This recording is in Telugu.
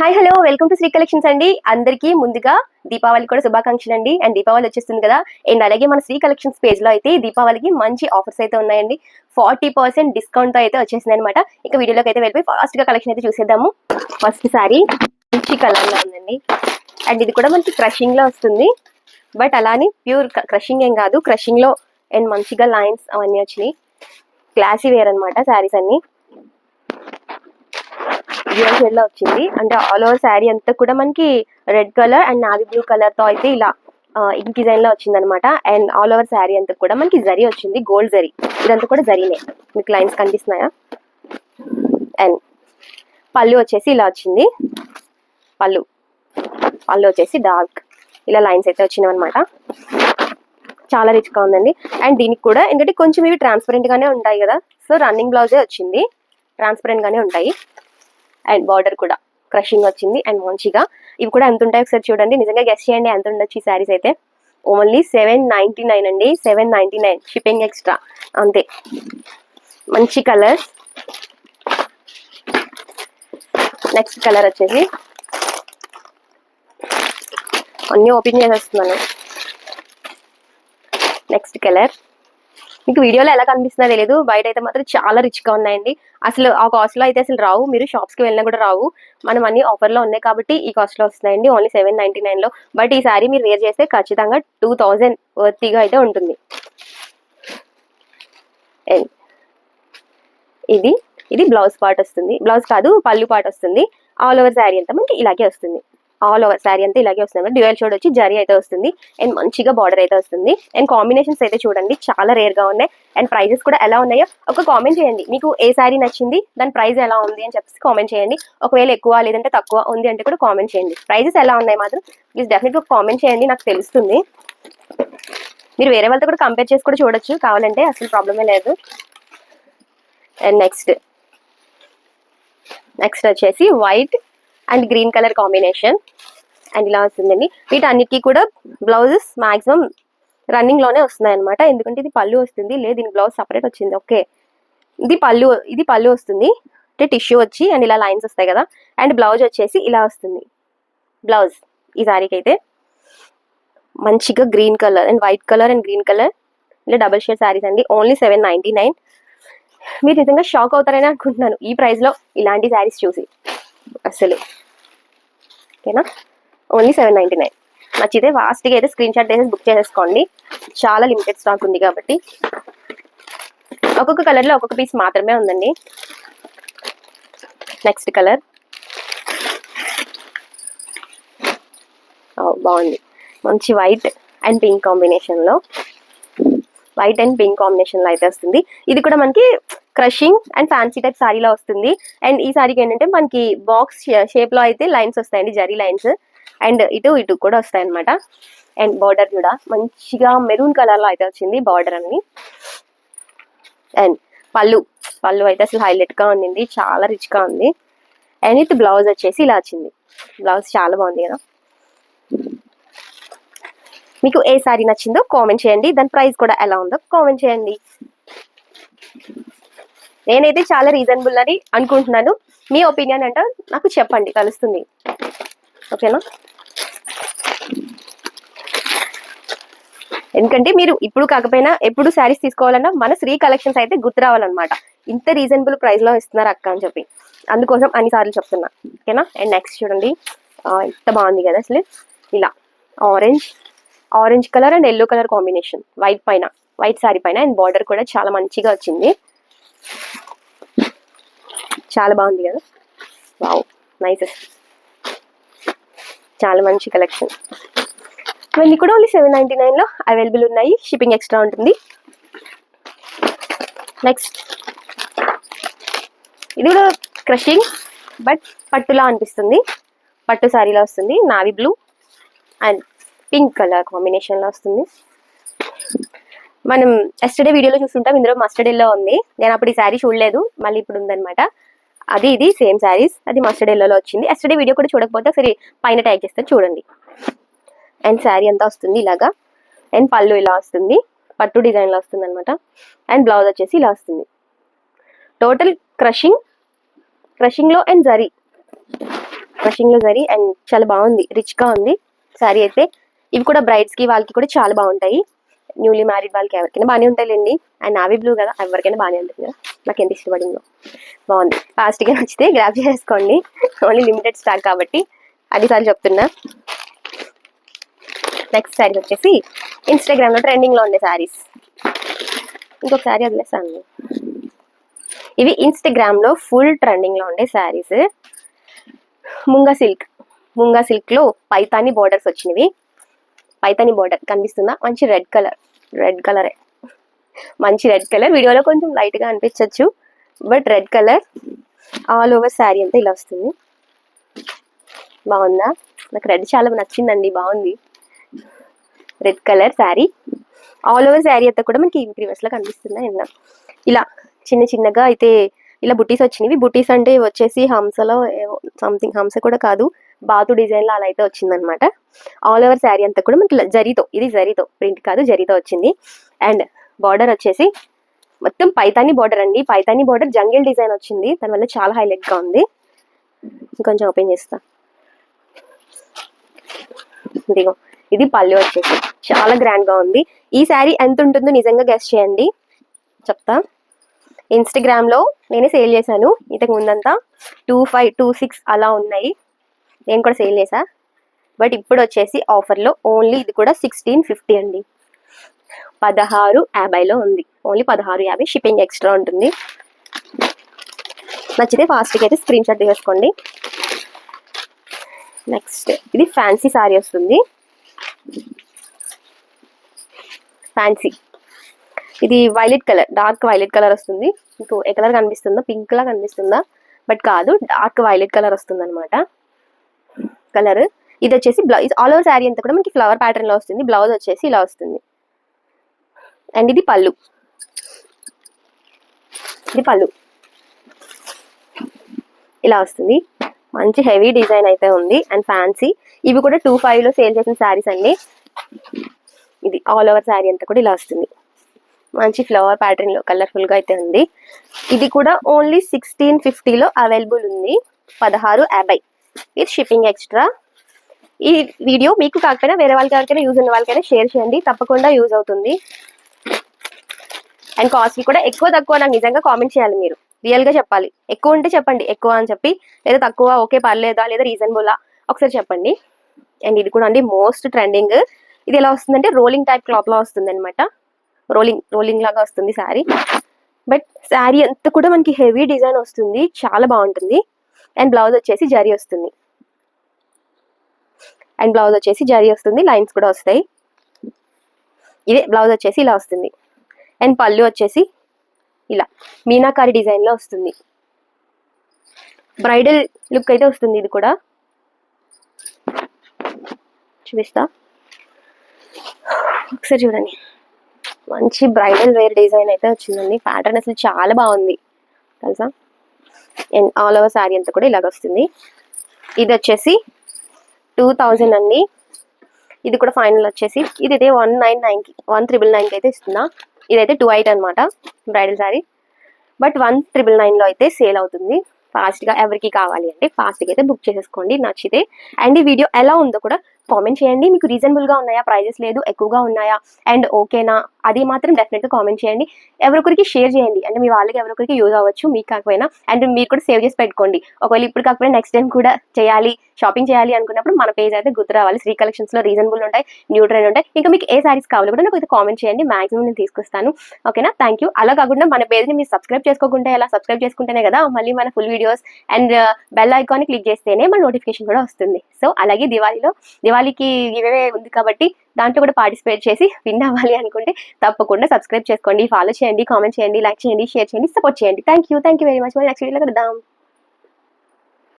Hi hello. Welcome to Sri collections అండి. అందరికీ ముందుగా దీపావళి కూడా శుభాకాంక్షలు అండి. అండ్ దీపావళి వచ్చేస్తుంది కదా. అండ్ అలాగే మన శ్రీ కలెక్షన్స్ పేజ్లో అయితే దీపావళికి మంచి ఆఫర్స్ అయితే ఉన్నాయండి. ఫార్టీ పర్సెంట్ డిస్కౌంట్తో అయితే వచ్చేసింది అనమాట ఇక వీడియోలోకి అయితే వెళ్ళిపోయి ఫాస్ట్గా కలెక్షన్ అయితే చూసేద్దాము. ఫస్ట్ సారీ మంచి కలర్లో ఉందండి. అండ్ ఇది కూడా మనకి క్రషింగ్లో వస్తుంది. బట్ అలానే ప్యూర్ క్రషింగ్ ఏం కాదు. క్రషింగ్లో అండ్ మంచిగా లైన్స్ అవన్నీ వచ్చినాయి. క్లాసీ వేర్ అనమాట శారీస్ అన్ని. డ్యూయల్ షేడ్లో వచ్చింది. అంటే ఆల్ ఓవర్ శారీ అంతా కూడా మనకి red colour and navy blue కలర్తో అయితే ఇలా ఇంక్ డిజైన్లో వచ్చింది అనమాట అండ్ ఆల్ ఓవర్ శారీ అంతా కూడా మనకి జరీ వచ్చింది. గోల్డ్ జరీ. ఇదంతా కూడా జరీనే. మీకు లైన్స్ కనిపిస్తున్నాయా? అండ్ పళ్ళు వచ్చేసి ఇలా వచ్చింది. పళ్ళు. పళ్ళు వచ్చేసి డార్క్ ఇలా లైన్స్ అయితే వచ్చినాయి అనమాట చాలా రిచ్గా ఉందండి. అండ్ దీనికి కూడా ఎందుకంటే కొంచెం ఇవి ట్రాన్స్పరెంట్ గానే ఉంటాయి కదా. సో రన్నింగ్ బ్లౌజే వచ్చింది. ట్రాన్స్పరెంట్ గానే ఉంటాయి. అండ్ బార్డర్ కూడా క్రషింగ్ వచ్చింది అండ్ మంచిగా. ఇవి కూడా ఎంత ఉంటాయి ఒకసారి చూడండి. నిజంగా గెస్ట్ చేయండి ఎంత ఉండొచ్చు ఈ శారీస్ అయితే. ఓన్లీ సెవెన్ నైన్టీ నైన్ అండి. Seven ninety nine shipping extra అంతే. మంచి కలర్ నెక్స్ట్ కలర్ వచ్చేసి. అన్నీ ఓపెన్ చేసేస్తున్నాను. నెక్స్ట్ కలర్ మీకు వీడియోలో ఎలా కనిపిస్తుందో తెలియదు బయట అయితే మాత్రం చాలా రిచ్గా ఉన్నాయండి. అసలు ఆ కాస్ట్లో అయితే అసలు రావు. మీరు షాప్స్కి వెళ్ళినా కూడా రావు. మనం అన్ని ఆఫర్లో ఉన్నాయి కాబట్టి ఈ కాస్ట్లో వస్తున్నాయండి. ఓన్లీ సెవెన్ నైన్టీ నైన్లో బట్ ఈ సారీ మీరు వేర్ చేస్తే ఖచ్చితంగా టూ థౌజండ్ వర్తీగా అయితే ఉంటుంది. ఇది ఇది బ్లౌజ్ పార్ట్ వస్తుంది. బ్లౌజ్ కాదు పళ్ళు పార్ట్ వస్తుంది. ఆల్ ఓవర్ శారీ అంతా మనకి ఇలాగే వస్తుంది. ఆల్ ఓవర్ శారీ అంతా ఇలాగే వస్తుంది డ్యూయల్ షోడ్ వచ్చి జరీ అయితే వస్తుంది. అండ్ మంచిగా బార్డర్ అయితే వస్తుంది. అండ్ కాంబినేషన్స్ అయితే చూడండి. చాలా రేర్గా ఉన్నాయి. అండ్ ప్రైజెస్ కూడా ఎలా ఉన్నాయో ఒక కామెంట్ చేయండి. మీకు ఏ శారీ నచ్చింది? దాని ప్రైస్ ఎలా ఉంది అని చెప్పేసి కామెంట్ చేయండి. ఒకవేళ ఎక్కువ లేదంటే తక్కువ ఉంది అంటే కూడా కామెంట్ చేయండి. ప్రైజెస్ ఎలా ఉన్నాయి మాత్రం ప్లీజ్ డెఫినెట్గా కామెంట్ చేయండి. నాకు తెలుస్తుంది. మీరు వేరే వాళ్ళతో కూడా కంపేర్ చేసి కూడా చూడొచ్చు. కావాలంటే అసలు ప్రాబ్లమే లేదు. అండ్ నెక్స్ట్ నెక్స్ట్ వచ్చేసి white and green colour combination and ఇలా వస్తుందండి. వీటన్నిటికీ కూడా బ్లౌజెస్ మాక్సిమం రన్నింగ్లోనే వస్తున్నాయి అనమాట ఎందుకంటే ఇది పళ్ళు వస్తుంది. లేదు దీని బ్లౌజ్ సపరేట్ వచ్చింది. ఓకే. ఇది పళ్ళు ఇది పళ్ళు వస్తుంది. అంటే టిష్యూ వచ్చి అండ్ ఇలా లైన్స్ వస్తాయి కదా. అండ్ బ్లౌజ్ వచ్చేసి ఇలా వస్తుంది. బ్లౌజ్ ఈ సారీకి అయితే మంచిగా green colour and white colour and green colour. ఇలా డబుల్ షేడ్ శారీస్ అండి. Only seven ninety nine. మీరు నిజంగా షాక్ అవుతారని అనుకుంటున్నాను. ఈ ప్రైస్లో ఇలాంటి శారీస్ చూసి. అసలు ఓకేనా? Only seven ninety nine. నచ్చితే ఫాస్ట్గా అయితే స్క్రీన్ షాట్ వేసి బుక్ చేసేసుకోండి. చాలా లిమిటెడ్ స్టాక్ ఉంది కాబట్టి. ఒక్కొక్క కలర్లో ఒక్కొక్క పీస్ మాత్రమే ఉందండి. Next colour. బాగుంది. మంచి వైట్ అండ్ పింక్ కాంబినేషన్లో. వైట్ అండ్ పింక్ కాంబినేషన్లో అయితే వస్తుంది. ఇది కూడా మనకి క్రషింగ్ అండ్ ఫ్యాన్సీ టైప్ సారీలో వస్తుంది. అండ్ ఈ సారీకి ఏంటంటే మనకి బాక్స్ షేప్లో అయితే లైన్స్ వస్తాయండి జరీ లైన్స్. అండ్ ఇటు ఇటు కూడా వస్తాయి అనమాట అండ్ బార్డర్ కూడా మంచిగా మెరూన్ కలర్లో అయితే వచ్చింది బార్డర్ అని అండ్ పళ్ళు పళ్ళు అయితే అసలు హైలైట్గా ఉండింది చాలా రిచ్గా ఉంది. అండ్ ఇది బ్లౌజ్ వచ్చేసి ఇలా వచ్చింది. బ్లౌజ్ చాలా బాగుంది కదా. మీకు ఏ సారీ నచ్చిందో కామెంట్ చేయండి. దాని ప్రైస్ కూడా ఎలా ఉందో కామెంట్ చేయండి. నేనైతే చాలా రీజనబుల్ అని అనుకుంటున్నాను. మీ ఒపీనియన్ అంటే నాకు చెప్పండి కలుస్తుంది. ఓకేనా ఎందుకంటే మీరు ఇప్పుడు కాకపోయినా ఎప్పుడు శారీస్ తీసుకోవాలన్నా మన శ్రీ కలెక్షన్స్ అయితే గుర్తు రావాలన్నమాట. ఇంత రీజనబుల్ ప్రైస్లో ఇస్తున్నారు అక్క అని చెప్పి. అందుకోసం అన్ని సార్లు చెప్తున్నా ఓకేనా అండ్ నెక్స్ట్ చూడండి. ఎంత బాగుంది కదా అసలు. ఇలా. Orange orange colour and yellow colour combination white పైన. వైట్ శారీ పైన. అండ్ బార్డర్ కూడా చాలా మంచిగా వచ్చింది. చాలా బాగుంది కదా? వావ్ నైస్ చాలా మంచి కలెక్షన్ ఇవన్నీ కూడా ఓన్లీ సెవెన్ నైంటీ నైన్లో అవైలబుల్ ఉన్నాయి. షిప్పింగ్ ఎక్స్ట్రా ఉంటుంది. నెక్స్ట్ ఇది కూడా క్రషింగ్ బట్ పట్టులా అనిపిస్తుంది. పట్టు శారీలో వస్తుంది. Navy blue and pink colour కాంబినేషన్లో వస్తుంది. మనం ఎస్టర్డే వీడియోలో చూస్తుంటాం. ఇందులో మస్టర్డ్ ఎల్లో ఉంది. నేను అప్పుడు ఈ శారీ చూడలేదు. మళ్ళీ ఇప్పుడు ఉందనమాట అది ఇది సేమ్ శారీస్ అది మస్టర్డ్ ఎల్లోలో వచ్చింది. ఎస్టర్డే వీడియో కూడా చూడకపోతే సరే పైన ట్యాగ్ చేస్తే చూడండి. అండ్ శారీ అంతా వస్తుంది ఇలాగా. అండ్ పళ్ళు ఇలా వస్తుంది. పట్టు డిజైన్లో వస్తుంది అనమాట అండ్ బ్లౌజ్ వచ్చేసి ఇలా వస్తుంది. టోటల్ క్రషింగ్ క్రషింగ్లో అండ్ జరీ క్రషింగ్లో జరీ అండ్ చాలా బాగుంది. రిచ్గా ఉంది. శారీ అయితే ఇవి కూడా బ్రైడ్స్కి వాళ్ళకి కూడా చాలా బాగుంటాయి. న్యూలీ మ్యారీడ్ వాళ్ళకి ఎవరికైనా బాగానే ఉంటాయిలేండి. అండ్ నావీ బ్లూ కదా ఎవరికైనా బాగానే ఉంటుంది కదా. నాకు ఎంత ఇష్టపడిందో. బాగుంది. ఫాస్ట్గా నచ్చితే గ్రాప్ చేసుకోండి. ఓన్లీ లిమిటెడ్ స్టాక్ కాబట్టి అది సార్లు చెప్తున్నా. నెక్స్ట్ శారీస్ వచ్చేసి ఇన్స్టాగ్రామ్లో ట్రెండింగ్లో ఉండే శారీస్ ఇంకొక శారీ వదిలేసాను ఇవి ఇన్స్టాగ్రామ్లో ఫుల్ ట్రెండింగ్లో ఉండే శారీస్ ముంగా సిల్క్ ముంగా సిల్క్లో పైతాని బోర్డర్స్ వచ్చినవి. పైతాని బోర్డర్ కనిపిస్తుందా? మంచి రెడ్ కలర్ రెడ్ కలరే మంచి రెడ్ కలర్ వీడియోలో కొంచెం లైట్గా అనిపించవచ్చు but red colour all over sari అంతా ఇలా వస్తుంది. బాగుందా? నాకు రెడ్ చాలా నచ్చిందండి. బాగుంది. Red colour sari all over sari అంతా కూడా మనకి రివర్స్ కనిపిస్తుంది? నిన్న ఇలా చిన్న చిన్నగా అయితే ఇలా బుటీస్ వచ్చినవి. బుటీస్ అంటే వచ్చేసి హంసలో సంథింగ్ హంస కూడా కాదు. బాతు డిజైన్లో అలా అయితే వచ్చిందనమాట ఆల్ ఓవర్ శారీ అంతా కూడా మనకి జరీతో ఇది జరీతో ప్రింట్ కాదు జరీతో వచ్చింది. అండ్ బార్డర్ వచ్చేసి మొత్తం పైతాని బార్డర్ అండి. పైతాని బార్డర్ జంగిల్ డిజైన్ వచ్చింది. దానివల్ల చాలా హైలైట్గా ఉంది. ఇంకొంచెం ఓపెన్ చేస్తా. ఇదిగో ఇది పళ్ళు వచ్చేసి. చాలా గ్రాండ్గా ఉంది. ఈ శారీ ఎంత ఉంటుందో నిజంగా గెస్ట్ చేయండి. చెప్తా. ఇన్స్టాగ్రామ్లో నేనే సేల్ చేశాను. ఇంతకు ముందంతా టూ ఫైవ్ టూ సిక్స్ అలా ఉన్నాయి. నేను కూడా సేల్ చేసా. బట్ ఇప్పుడు వచ్చేసి ఆఫర్లో ఓన్లీ ఇది కూడా సిక్స్టీన్ ఫిఫ్టీ అండి. పదహారు యాభైలో ఉంది. ఓన్లీ పదహారు యాభై షిప్పింగ్ ఎక్స్ట్రా ఉంటుంది. నచ్చితే ఫాస్ట్గా అయితే స్క్రీన్ షాట్ తీసుకోండి నెక్స్ట్ ఇది ఫ్యాన్సీ సారీ వస్తుంది. ఫ్యాన్సీ. ఇది violet colour dark violet colour వస్తుంది. మీకు ఏ కలర్ కనిపిస్తుందో పింక్లా కనిపిస్తుందా? బట్ కాదు డార్క్ వైలెట్ కలర్ వస్తుంది అనమాట కలర్. ఇది వచ్చేసి బ్లౌజ్ ఆల్ ఓవర్ శారీ అంతా కూడా మనకి ఫ్లవర్ ప్యాటర్న్లో వస్తుంది. బ్లౌజ్ వచ్చేసి ఇలా వస్తుంది. అండ్ ఇది పళ్ళు. ఇది పళ్ళు. ఇలా వస్తుంది. మంచి హెవీ డిజైన్ అయితే ఉంది అండ్ ఫ్యాన్సీ ఇవి కూడా టూ ఫైవ్లో సేల్ చేసిన శారీస్ అండి. ఇది ఆల్ ఓవర్ శారీ అంతా కూడా ఇలా వస్తుంది. మంచి ఫ్లవర్ ప్యాటర్న్లో కలర్ఫుల్గా అయితే ఉంది. ఇది కూడా ఓన్లీ సిక్స్టీన్ ఫిఫ్టీలో అవైలబుల్ ఉంది. పదహారు యాభై. With shipping extra. ఈ వీడియో మీకు కాకపోయినా వేరే వాళ్ళకి యూజ్ ఉన్న వాళ్ళకైనా షేర్ చేయండి. తప్పకుండా యూజ్ అవుతుంది. అండ్ కాస్ట్ కూడా ఎక్కువ తక్కువ నాకు నిజంగా కామెంట్ చేయాలి మీరు. రియల్గా చెప్పాలి. ఎక్కువ ఉంటే చెప్పండి. ఎక్కువ అని చెప్పి లేదా తక్కువ ఓకే పర్లేదా లేదా రీజనబులా ఒకసారి చెప్పండి. అండ్ ఇది కూడా అండి మోస్ట్ ట్రెండింగ్. ఇది ఎలా వస్తుందంటే రోలింగ్ టైప్ క్లాత్లా వస్తుంది అనమాట రోలింగ్ రోలింగ్ లాగా వస్తుంది శారీ బట్ శారీ అంతా కూడా మనకి హెవీ డిజైన్ వస్తుంది. చాలా బాగుంటుంది. అండ్ బ్లౌజ్ వచ్చేసి జరీ వస్తుంది. అండ్ బ్లౌజ్ వచ్చేసి జరీ వస్తుంది. లైన్స్ కూడా వస్తాయి. ఇదే బ్లౌజ్ వచ్చేసి ఇలా వస్తుంది. అండ్ పళ్ళు వచ్చేసి ఇలా మీనాకారి డిజైన్లో వస్తుంది. బ్రైడల్ లుక్ అయితే వస్తుంది ఇది కూడా. చూపిస్తా. ఒకసారి చూడండి. మంచి బ్రైడల్ వేర్ డిజైన్ అయితే వచ్చిందండి. ప్యాటర్న్ అసలు చాలా బాగుంది. తెలుసా? అండ్ ఆల్ ఓవర్ శారీ అంతా కూడా ఇలాగ వస్తుంది. ఇది వచ్చేసి టూ థౌజండ్ అండి. ఇది కూడా ఫైనల్ వచ్చేసి. ఇది అయితే వన్ నైన్ నైన్కి వన్ త్రిబుల్ నైన్కి అయితే ఇస్తుందా ఇదైతే టూ ఎయిట్ అనమాట bridal sari but one triple నైన్లో అయితే సేల్ అవుతుంది. ఫాస్ట్గా ఎవరికి కావాలి అంటే ఫాస్ట్గా అయితే బుక్ చేసేసుకోండి నచ్చితే. అండ్ ఈ వీడియో ఎలా ఉందో కూడా కామెంట్ చేయండి. మీకు రీజనబుల్గా ఉన్నాయా? ప్రైజెస్ లేదు ఎక్కువగా ఉన్నాయా? అండ్ ఓకేనా అది మాత్రం డెఫినెట్గా కామెంట్ చేయండి. ఎవరొకరికి షేర్ చేయండి. అంటే మీ వాళ్ళకి ఎవరొకరికి యూజ్ అవ్వచ్చు మీకు కాకపోయినా. అండ్ మీరు కూడా సేవ్ చేసి పెట్టుకోండి. ఒకవేళ ఇప్పుడు కాకపోయినా నెక్స్ట్ టైం కూడా చేయాలి షాపింగ్ చేయాలి అనుకున్నప్పుడు మన పేజ్ అయితే గుర్తు రావాలి. శ్రీ కలెక్షన్స్లో రీజనబుల్ ఉంటాయి న్యూ ట్రెండ్ ఉంటాయి. ఇంకా మీకు ఏ సారీస్ కావాలి కూడా నాకు అయితే కామెంట్ చేయండి. మాక్సిమం నేను తీసుకొస్తాను. ఓకేనా థ్యాంక్ యూ అలా కాకుండా మన పేజ్ని మీరు సబ్స్క్రైబ్ చేసుకోకుండా ఎలా? సబ్స్క్రైబ్ చేసుకుంటేనే కదా మళ్ళీ మన full videos and bell icon click చేస్తేనే మన నోటిఫికేషన్ కూడా వస్తుంది. సో అలాగే దివాళీలో దివాళీకి ఇవే ఉంది కాబట్టి దాంట్లో కూడా పార్టిసిపేట్ చేసి విన్ అవ్వాలి అనుకుంటే తప్పకుండా సబ్స్క్రైబ్ చేసుకోండి ఫాలో చేయండి కామెంట్ చేయండి లైక్ చేయండి షేర్ చేయండి సపోర్ట్ చేయండి. Thank you thank you very much మరి నెక్స్ట్ వీడియోలో కలుద్దాం.